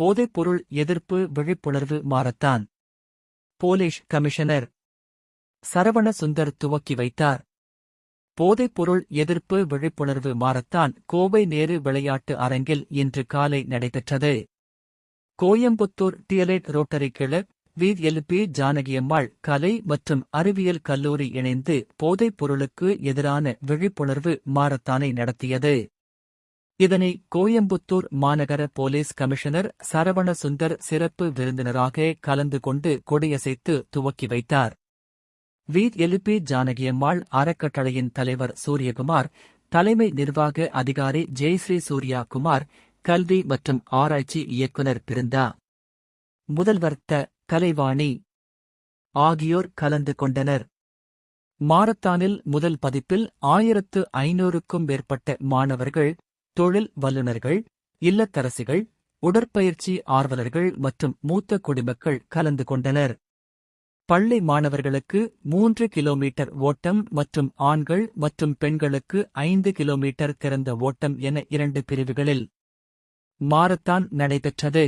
போதைப்பொருள் எதிர்ப்பு விழிப்புணர்வு marathon police commissioner Saravana Sundar துவக்கி வைத்தார். போதைப்பொருள் எதிர்ப்பு விழிப்புணர்வு மாரத்தான் கோவை நேரு விளையாட்டு அரங்கில் இன்று காலை நடைபெற்றது. Coimbatore டியலைட் rotary club V LB Janakiammal கலை மற்றும் அறிவியல் கல்லூரி இணைந்து போதைப் பொருளுக்கு எதிரான விழிப்புணர்வு மாரத்தானை நடத்தியது. இதனை கோயம்புத்தூர் மாநகர போலீஸ் கமிஷனர் சரவண சுந்தர் சிறப்பு விருந்தினராக கலந்து கொண்டு கொடியசைத்து துவக்கி வைத்தார். வீர் எலுபி ஜானகியம்மாள் அறக்கட்டளையின் தலைவர் சூரியகுமார் தலைமை நிர்வாக அதிகாரி ஜெயஸ்ரீ சூர்யா குமார் கல்வி மற்றும் ஆராய்ச்சி இயக்குனர் பிருந்தா. முதல்வர்த்த கலைவாணி ஆகியோர் கலந்து கொண்டனர். மாரத்தானில் முதல் பதிப்பில் ஆயிரத்து ஐநூறுக்கும் மேற்பட்ட மாணவர்கள் தொழில் வல்லுநர்கள் இல்லத்தரசிகள் உடற்பயிற்சி ஆர்வலர்கள் மற்றும் மூத்த குடிமக்கள் கலந்து கொண்டனர். பள்ளி மாணவர்களுக்கு மூன்று கிலோமீட்டர் ஓட்டம் மற்றும் ஆண்கள் மற்றும் பெண்களுக்கு ஐந்து கிலோமீட்டர் திறந்த ஓட்டம் என இரண்டு பிரிவுகளில் மாரத்தான் நடைபெற்றது.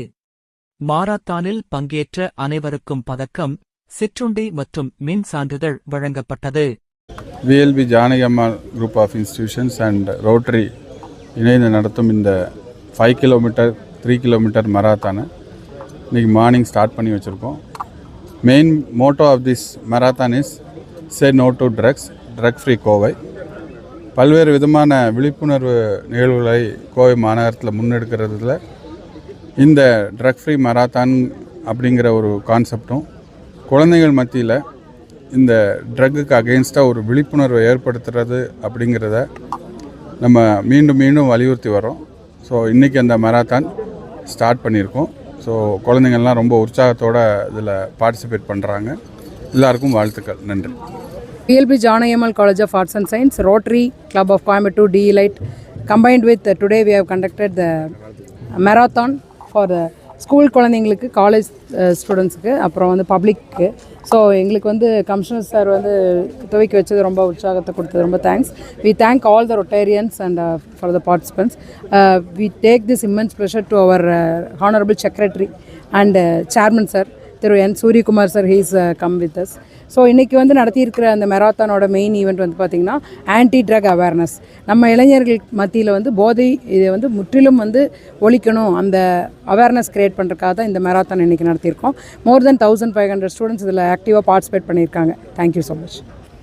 மாரத்தானில் பங்கேற்ற அனைவருக்கும் பதக்கம் சிற்றுண்டி மற்றும் மின் சான்றிதழ் வழங்கப்பட்டது. VLB Janakiammal group of institutions and rotary இணைந்து நடத்தும் இந்த ஃபைவ் கிலோமீட்டர் த்ரீ கிலோமீட்டர் மராத்தானை இன்றைக்கி மார்னிங் ஸ்டார்ட் பண்ணி வச்சுருக்கோம். Main motto of this marathon is say no to drugs drug free Kovai. பல்வேறு விதமான விழிப்புணர்வு நிகழ்வுகளை கோவை மாநகரத்தில் முன்னெடுக்கிறதுல இந்த ட்ரக் ஃப்ரீ மராத்தான் அப்படிங்கிற ஒரு கான்செப்டும் குழந்தைகள் மத்தியில் இந்த ட்ரக்குக்கு அகெயின்ஸ்டாக ஒரு விழிப்புணர்வை ஏற்படுத்துறது அப்படிங்கிறத நம்ம மீண்டும் மீண்டும் வலியுறுத்தி வரோம் ஸோ இன்றைக்கி அந்த மேராத்தான் ஸ்டார்ட் பண்ணியிருக்கோம் ஸோ குழந்தைங்கள்லாம் ரொம்ப உற்சாகத்தோடு இதில் பார்ட்டிசிபேட் பண்ணுறாங்க எல்லாருக்கும் வாழ்த்துக்கள் நன்றி VLB Janakiammal college of arts and science rotary club of காமெட்டு delight combined with today we have conducted the marathon for the school குழந்தைங்களுக்கு காலேஜ் ஸ்டூடெண்ட்ஸுக்கு அப்புறம் வந்து பப்ளிக்கு ஸோ எங்களுக்கு வந்து கமிஷனர் சார் வந்து துவக்கி வச்சது ரொம்ப உற்சாகத்தை கொடுத்தது. ரொம்ப thanks we thank all the rotarians and for the participants we take this immense pleasure to our honourable secretary and chairman sir Thiru N Suryakumar sir he's come with us so இன்றைக்கி வந்து நடத்தியிருக்கிற அந்த மெராத்தானோட main event வந்து பார்த்திங்கன்னா anti drug awareness நம்ம இளைஞர்கள் மத்தியில் வந்து போதை இதை வந்து முற்றிலும் வந்து ஒழிக்கணும். அந்த அவேர்னஸ் க்ரியேட் பண்ணுறதுக்காக தான் இந்த மெராத்தான் இன்றைக்கி நடத்தியிருக்கோம். More than thousand five hundred students இதில் ஆக்டிவாக பார்ட்டிசிபேட் பண்ணியிருக்காங்க. Thank you so much